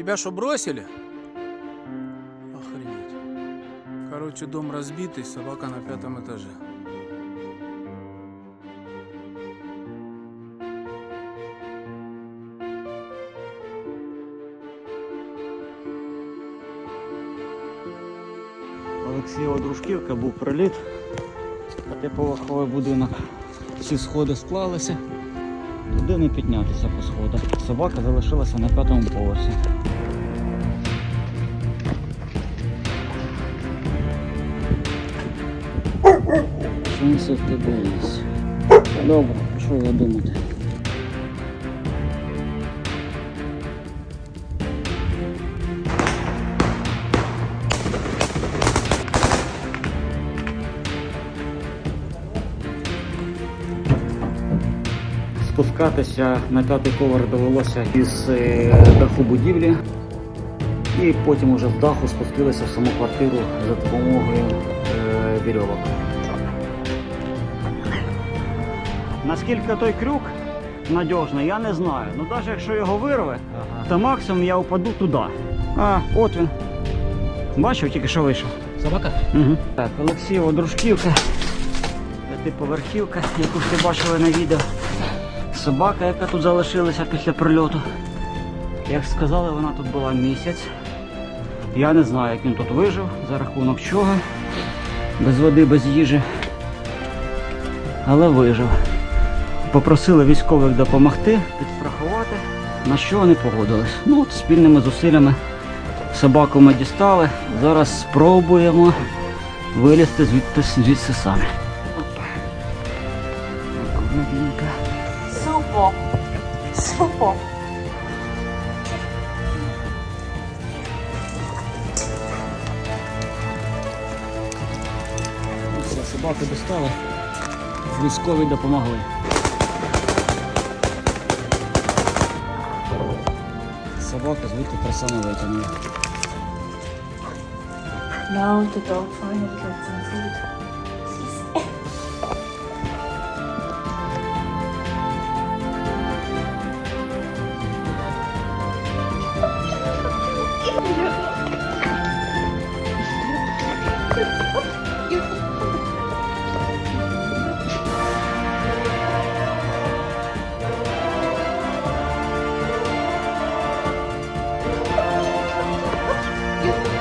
Тебя что, бросили? Охренеть. Короче, дом разбитый, собака на пятом этаже. Олексієва дружківка був приліт. П'ятиповерховий будинок. Всі сходи склалися. Туди не піднятися по сходах. Собака залишилася на п'ятому поверсі. Сонце в тебе є. Добре, що я думати? Спускатися на п'ятий поверх довелося із е, даху будівлі. І потім уже з даху спустилися в саму квартиру за допомогою е, вірьовок. Наскільки той крюк надіжний, я не знаю. Ну навіть якщо його вирве, то максимум я впаду туди. А, от він. Бачив, тільки що вийшов. Собака? Угу. Так, Олексієва дружківка, п'ятиповерхівка, яку ж ти бачили на відео. Собака, яка тут залишилася після прильоту. Як сказали, вона тут була місяць. Я не знаю, як він тут вижив, за рахунок чого. Без води, без їжі. Але вижив. Попросили військових допомогти, підстрахувати, на що вони погодились. Ну, от спільними зусиллями собаку ми дістали. Зараз спробуємо вилізти звідти звідси самі. Супо. Супо. Собаку достали. Військові допомогли. Собака звідти красиво витягнула. Now the dog finally gets some food. you